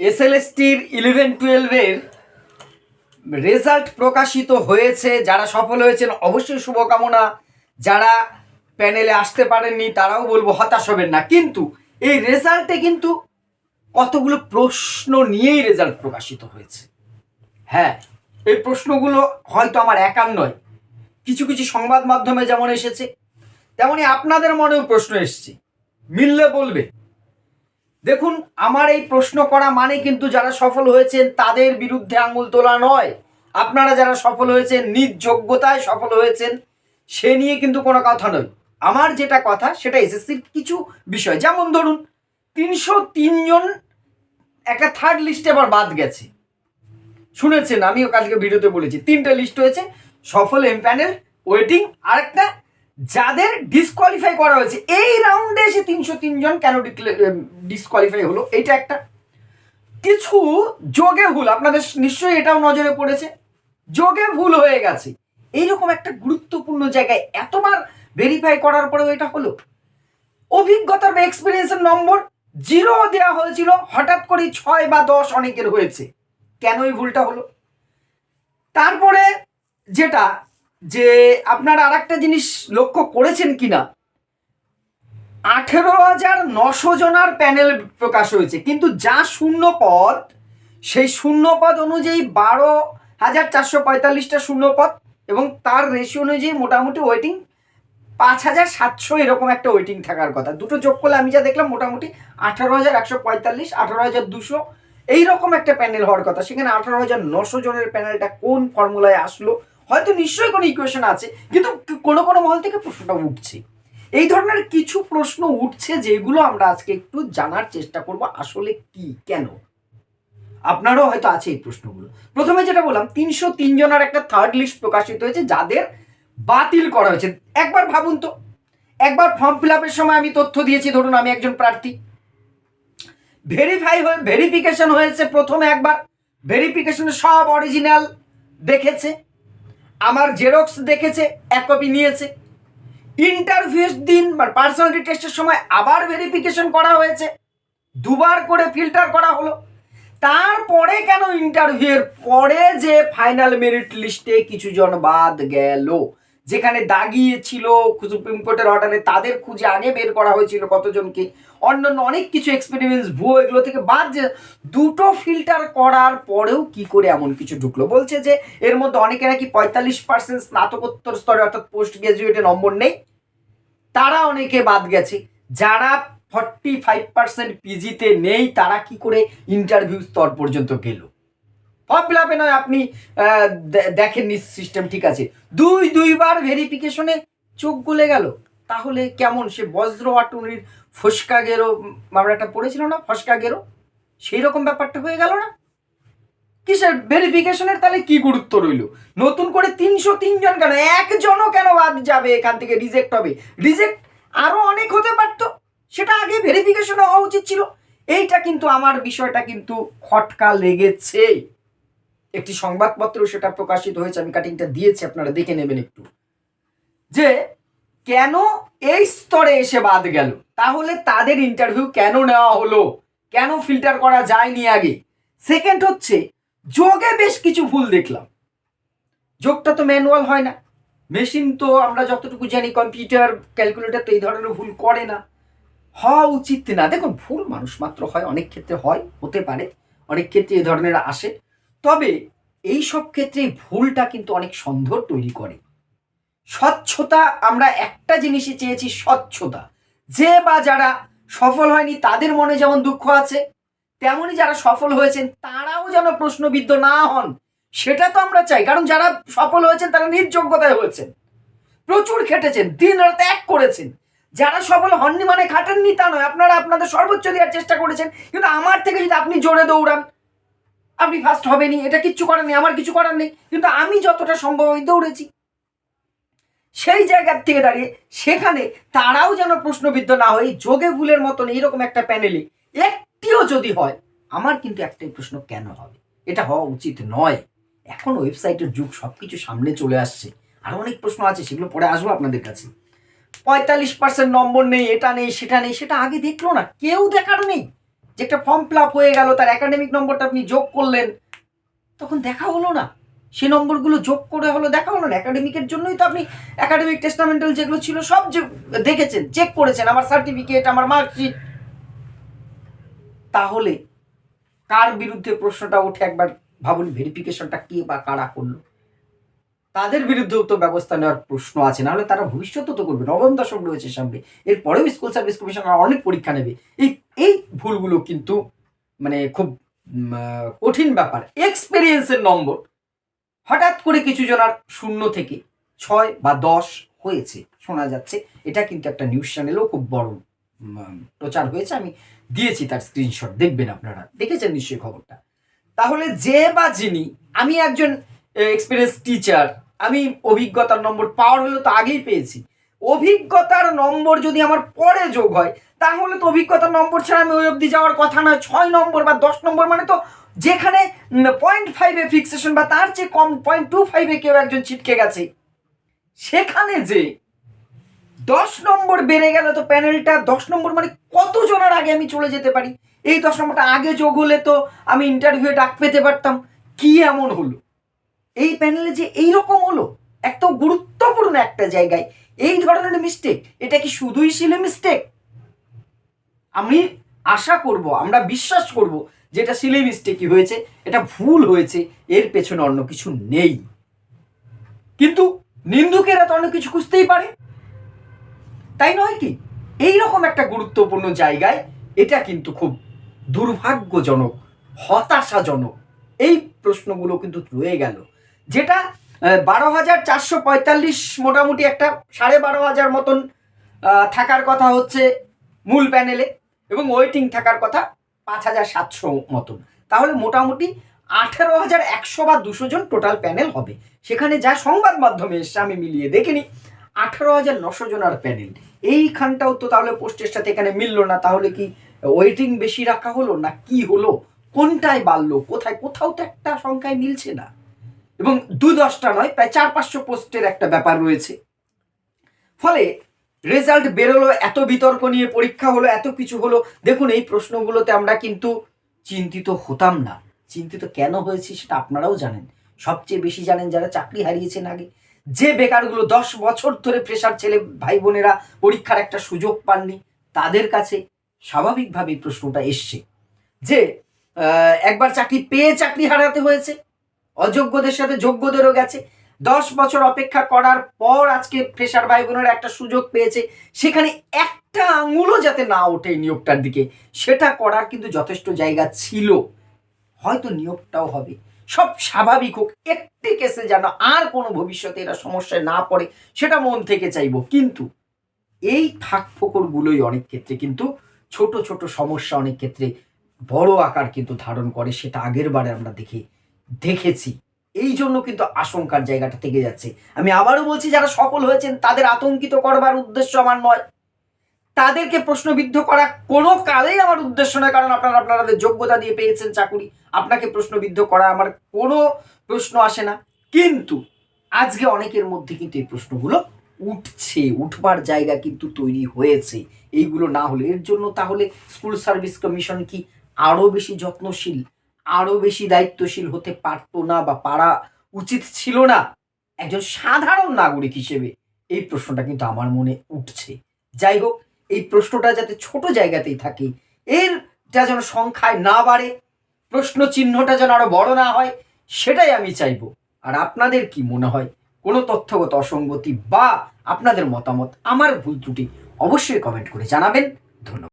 এসএলএসটির eleven টুয়েলভের result প্রকাশিত হয়েছে। যারা সফল হয়েছেন, অবশ্যই শুভকামনা। যারা প্যানেলে আসতে পারেননি, তারাও বলব হতাশ হবেন না। কিন্তু এই রেজাল্টে কিন্তু কতগুলো প্রশ্ন নিয়েই রেজাল্ট প্রকাশিত হয়েছে। হ্যাঁ এই প্রশ্নগুলো হয়তো আমার একার নয়। কিছু কিছু সংবাদ মাধ্যমে যেমন এসেছে তেমনই আপনাদের মনেও প্রশ্ন এসছে। মিললে বলবে। দেখুন, আমার এই প্রশ্ন করা মানে কিন্তু যারা সফল হয়েছেন, তাদের বিরুদ্ধে আঙুল তোলা নয়। আপনারা যারা সফল হয়েছেন নিজ যোগ্যতায় সফল হয়েছেন, সে নিয়ে কিন্তু কোনো কথা নয়। আমার যেটা কথা, সেটা এসএসসির কিছু বিষয়। যেমন ধরুন, তিনশো তিনজন একটা থার্ড লিস্টে আবার বাদ গেছে। শুনেছেন, আমিও কালকে ভিডিওতে বলেছি। তিনটে লিস্ট হয়েছে, সফল এম প্যানেল ওয়েটিং আরেকটা যাদের ডিসকোয়ালিফাই করা হয়েছে, এই রাউন্ডে এসে তিনশো তিনজন কেন ডিসকোয়ালিফাই হলো? এটা একটা। কিছু যোগে ভুল, আপনাদের নিশ্চয়ই এটাও নজরে পড়েছে। যোগে ভুল হয়ে গেছে। এইরকম একটা গুরুত্বপূর্ণ জায়গায় এতবার ভেরিফাই করার পরেও এটা হলো। অভিজ্ঞতার বা এক্সপিরিয়েন্সের নম্বর জিরো দেওয়া হয়েছিল, হঠাৎ করে ছয় বা দশ অনেকের হয়েছে। কেন এই ভুলটা হলো? তারপরে যেটা যে আপনারা আর একটা জিনিস লক্ষ্য করেছেন কিনা? আঠেরো হাজার নশো জনার প্যানেল প্রকাশ হয়েছে, কিন্তু যা শূন্য পদ, সেই শূন্য পদ অনুযায়ী বারো হাজার চারশো পঁয়তাল্লিশটা শূন্য পদ এবং তার রেশিও অনুযায়ী মোটামুটি ওয়েটিং পাঁচ হাজার সাতশো এরকম একটা ওয়েটিং থাকার কথা। দুটো যোগ করলে আমি যা দেখলাম মোটামুটি আঠারো হাজার একশো পঁয়তাল্লিশ, আঠারো হাজার দুশো এইরকম একটা প্যানেল হওয়ার কথা। সেখানে আঠারো হাজার নশো জনের প্যানেলটা কোন ফর্মুলায় আসলো? হয়তো নিশ্চয়ই কোনো ইকুয়েশন আছে, কিন্তু কোনো কোনো মহল থেকে প্রশ্নটা উঠছে। এই ধরনের কিছু প্রশ্ন উঠছে যেগুলো আমরা আজকে একটু জানার চেষ্টা করব, আসলে কি, কেন? আপনারও হয়তো আছে এই প্রশ্নগুলো। প্রথমে যেটা বললাম, তিনশো তিন জনের একটা থার্ড লিস্ট প্রকাশিত হয়েছে, যাদের বাতিল করা হয়েছে। একবার ভাবুন তো, একবার ফর্ম ফিল আপের সময় আমি তথ্য দিয়েছি, ধরুন আমি একজন প্রার্থী। ভেরিফাই হয়ে ভেরিফিকেশন হয়েছে প্রথমে একবার। ভেরিফিকেশনে সব অরিজিনাল দেখেছে। আমার জেরক্স দেখেছে, এক কপি নিয়েছে। ইন্টারভিউস দিন, বা পার্সোনালিটি টেস্টের সময় আবার ভেরিফিকেশন করা হয়েছে। দুবার করে ফিল্টার করা হলো। তারপরে কেন ইন্টারভিউয়ের পরে যে ফাইনাল মেরিট লিস্টে কিছু জন বাদ গেল? যেখানে দাগিয়েছিল সুপ্রিম কোর্টের অর্ডারে তাদের খুঁজে আগে বের করা হয়েছিল কতজনকে। অন্যান্য অনেক কিছু এক্সপেরিমেন্টস ভুয়ো এগুলো থেকে বাদ যে দুটো ফিল্টার করার পরেও কি করে এমন কিছু ঢুকলো? বলছে যে এর মধ্যে অনেকে নাকি পঁয়তাল্লিশ পার্সেন্ট স্নাতকোত্তর স্তরে অর্থাৎ পোস্ট গ্রাজুয়েটে নম্বর নেই। তারা অনেকে বাদ গেছে। যারা ফর্টি ফাইভ পার্সেন্ট পিজিতে নেই, তারা কি করে ইন্টারভিউ স্তর পর্যন্ত গেল? ফর্ম ফিল আপে নয়, আপনি দেখেননি সিস্টেম ঠিক আছে। দুই, দুইবার ভেরিফিকেশনে চোখ গলে গেল। তাহলে কেমন? সে বজ্র আটুনির ফসকা গেরো একটা পড়েছিল না? ফসকা গেরো? সেই রকম ব্যাপারটা হয়ে গেল না? কিসের ভেরিফিকেশনের তাহলে কি গুরুত্ব রইল? নতুন করে তিনশো তিনজন কেন? একজনও কেন বাদ যাবে এখান থেকে রিজেক্ট হবে? রিজেক্ট আরও অনেক হতে পারতো। সেটা আগে ভেরিফিকেশন হওয়া উচিত ছিল। এইটা কিন্তু আমার বিষয়টা কিন্তু খটকা লেগেছে একটি সংবাদপত্র সেটা প্রকাশিত হয়েছে, আমি কাটিংটা দিয়েছি, আপনারা দেখে নেবেন একটু। যে কেন এই স্তরে এসে বাদ গেল? তাহলে তাদের ইন্টারভিউ কেন নেওয়া হলো? কেন ফিল্টার করা যায়নি আগে? সেকেন্ড হচ্ছে, যোগে বেশ কিছু ভুল দেখলাম। যোগটা তো ম্যানুয়াল হয় না। মেশিন তো আমরা যতটুকু জানি কম্পিউটার ক্যালকুলেটর তো এই ধরনের ভুল করে না। হওয়া উচিত না। দেখুন, ভুল মানুষ মাত্র হয়, অনেক ক্ষেত্রে হয়, হতে পারে। অনেক ক্ষেত্রে এই ধরনের আসে। তবে এই সব ক্ষেত্রে ভুলটা কিন্তু অনেক সন্দেহ তৈরি করে। স্বচ্ছতা, আমরা একটা জিনিসই চেয়েছি, স্বচ্ছতা। যে বা যারা সফল হয়নি, তাদের মনে যেমন দুঃখ আছে তেমনি যারা সফল হয়েছেন, তারাও যেন প্রশ্নবিদ্ধ না হন, সেটা তো আমরা চাই। কারণ যারা সফল হয়েছেন, তারা নিজ যোগ্যতায় হয়েছেন। প্রচুর খেটেছেন, দিন রাত এক করেছেন। যারা সফল হননি মানে খাটেননি তা নয়, আপনারা আপনাদের সর্বোচ্চ দেওয়ার চেষ্টা করেছেন, কিন্তু আমার থেকে যদি আপনি জোরে দৌড়ান আপনি ফার্স্ট হবেনি এটা কিচ্ছু করার নেই, আমার কিছু করার নেই। কিন্তু আমি যতটা সম্ভব আমি দৌড়েছি। সেই জায়গার থেকে দাঁড়িয়ে সেখানে তারাও যেন প্রশ্নবিদ্ধ না হয়ে যোগে ভুলের মতন এইরকম একটা প্যানেলে একটিও যদি হয়, আমার কিন্তু একটাই প্রশ্ন, কেন হবে? এটা হওয়া উচিত নয়। এখন ওয়েবসাইটের যুগ সব কিছু সামনে চলে আসছে। আরও অনেক প্রশ্ন আছে, সেগুলো পরে আসব আপনাদের কাছে। পঁয়তাল্লিশ পার্সেন্ট নম্বর নেই, এটা নেই, সেটা নেই, সেটা আগে দেখল না, কেউ দেখার নেই। যে একটা ফর্ম ফিল আপ হয়ে গেল, তার একাডেমিক নম্বরটা আপনি যোগ করলেন, তখন দেখা হলো না। সে নম্বরগুলো যোগ করে হলো, দেখা হলো না। একাডেমিকের জন্যই তো আপনি একাডেমিক টেস্টামেন্টাল যেগুলো ছিল, সব যে দেখেছেন চেক করেছেন, আমার সার্টিফিকেট আমার মার্কশিট তাহলে কার বিরুদ্ধে প্রশ্নটা ওঠে একবার ভাবুন ভেরিফিকেশনটা কে বা কারা করল? তাদের বিরুদ্ধেও তো ব্যবস্থা নেওয়ার প্রশ্ন আছে, নাহলে তারা ভবিষ্যতে তো করবে, নবম দশম রয়েছে সামনে। এরপরেও স্কুল সার্ভিস কমিশন অনেক পরীক্ষা নেবে। এই এই ভুলগুলো কিন্তু মানে খুব কঠিন ব্যাপার। এক্সপিরিয়েন্সের নম্বর। হঠাৎ করে কিছু জনার শূন্য থেকে ছয় বা দশ হয়েছে, শোনা যাচ্ছে। এটা কিন্তু একটা নিউজ চ্যানেলেও খুব বড় প্রচার হয়েছে। আমি দিয়েছি তার স্ক্রিনশট দেখবেন আপনারা। দেখেছেন নিশ্চয়ই খবরটা? তাহলে যে বা যিনি, আমি একজন এক্সপিরিয়েন্স টিচার আমি অভিজ্ঞতার নম্বর পাওয়ার হলে তো আগেই পেয়েছি। অভিজ্ঞতার নম্বর যদি আমার পরে যোগ হয়, তাহলে তো অভিজ্ঞতার নম্বর ছাড়া আমি ওই অবধি যাওয়ার কথা নয়। ছয় নম্বর বা দশ নম্বর মানে তো যেখানে পয়েন্ট ফাইভে ফিক্সেশন বা তার চেয়ে কম পয়েন্ট টু ফাইভে কেউ একজন ছিটকে গেছে, সেখানে যে দশ নম্বর বেড়ে গেল তো প্যানেলটা দশ নম্বর মানে কত জনের আগে আমি চলে যেতে পারি? এই দশ নম্বরটা আগে যোগ হলে তো আমি ইন্টারভিউ ডাক পেতে পারতাম। কি এমন হলো? এই প্যানেলে যে এই রকম হলো, এত গুরুত্বপূর্ণ একটা জায়গায় এই ধরনের মিস্টেক এটা কি শুধুই ছিল মিস্টেক আমি আশা করব, আমরা বিশ্বাস করব যেটা সিলে মিস্টেকই হয়েছে, এটা ভুল হয়েছে, এর পেছনে অন্য কিছু নেই। কিন্তু নিন্দুকেরা তো অন্য কিছু খুঁজতেই পারে। তাই নয় কি? এই রকম একটা গুরুত্বপূর্ণ জায়গায় এটা কিন্তু খুব দুর্ভাগ্যজনক, হতাশাজনক। এই প্রশ্নগুলো কিন্তু রয়ে গেল, যেটা বারো হাজার চারশো পঁয়তাল্লিশ মোটামুটি একটা সাড়ে বারো হাজার মতন থাকার কথা হচ্ছে মূল প্যানেলে এবং ওয়েটিং থাকার কথা পাঁচ হাজার সাতশো মতন। তাহলে মোটামুটি আঠেরো হাজার একশো বা দুশো জন টোটাল প্যানেল হবে। সেখানে যা সংবাদ মাধ্যমে এসছে, আমি মিলিয়ে দেখিনি, আঠেরো হাজার নশো জনার প্যানেল। এইখানটাও তো তাহলে পোস্টের সাথে এখানে মিললো না, তাহলে কি ওয়েটিং বেশি রাখা হলো না কি হলো? কোনটায় বাড়লো? কোথায়? কোথাও তো একটা সংখ্যায় মিলছে না। এবং দু দশটা নয়, প্রায় চার পাঁচশো পোস্টের একটা ব্যাপার রয়েছে। ফলে রেজাল্ট বেরোলো, এত বিতর্ক নিয়ে পরীক্ষা হলো, এত কিছু হলো। দেখুন, এই প্রশ্নগুলোতে আমরা কিন্তু চিন্তিত হতাম না। চিন্তিত কেন হয়েছি সেটা আপনারাও জানেন। সবচেয়ে বেশি জানেন যারা চাকরি হারিয়েছেন আগে। যে বেকারগুলো দশ বছর ধরে প্রেশার ছেলে, ভাই বোনেরা পরীক্ষার একটা সুযোগ পাননি, তাদের কাছে স্বাভাবিকভাবেই প্রশ্নটা এসছে যে একবার চাকরি পেয়ে চাকরি হারাতে হয়েছে অযোগ্যদের সাথে যোগ্যদেরও গেছে। দশ বছর অপেক্ষা করার পর আজকে ফ্রেশার ভাই বোনেরা একটা সুযোগ পেয়েছে। সেখানে একটা আঙুলও যাতে না ওঠে নিয়োগটার দিকে। সেটা করার কিন্তু যথেষ্ট জায়গা ছিল। হয়তো নিয়োগটাও হবে। সব স্বাভাবিক হোক, একটি কেসে যেন আর কোনো ভবিষ্যতে এরা সমস্যায় না পড়ে, সেটা মন থেকে চাইব। কিন্তু এই ফাঁক ফোকরগুলোই অনেক ক্ষেত্রে কিন্তু ছোট ছোট সমস্যা অনেক ক্ষেত্রে বড় আকার কিন্তু ধারণ করে, সেটা আগের বারে আমরা দেখে দেখেছি। এই জন্য কিন্তু আশঙ্কার জায়গাটা থেকে যাচ্ছে। আমি আবারও বলছি, যারা সফল হয়েছেন, তাদের আতঙ্কিত করবার উদ্দেশ্য আমার নয়। তাদেরকে প্রশ্নবিদ্ধ করা কোনো কালেই আমার উদ্দেশ্য নয়, কারণ আপনারা আপনাদের যোগ্যতা দিয়ে পেয়েছেন চাকুরি। আপনাকে প্রশ্নবিদ্ধ করা আমার কোনো প্রশ্ন আসে না। কিন্তু আজকে অনেকের মধ্যে কিন্তু এই প্রশ্নগুলো উঠছে, উঠবার জায়গা কিন্তু তৈরি হয়েছে। এইগুলো না হলে, এর জন্য তাহলে স্কুল সার্ভিস কমিশন কি আরও বেশি যত্নশীল? আরও বেশি দায়িত্বশীল হতে পারতো না বা পারা উচিত ছিল না। একজন সাধারণ নাগরিক হিসেবে এই প্রশ্নটা কিন্তু আমার মনে উঠছে। যাই হোক, এই প্রশ্নটা যাতে ছোট জায়গাতেই থাকে, এর যা যেন সংখ্যায় না বাড়ে প্রশ্ন চিহ্নটা যেন আরও বড় না হয়, সেটাই আমি চাইব। আর আপনাদের কি মনে হয়? কোনো তথ্যগত অসঙ্গতি বা আপনাদের মতামত, আমার ভুল ত্রুটি অবশ্যই কমেন্ট করে জানাবেন। ধন্যবাদ।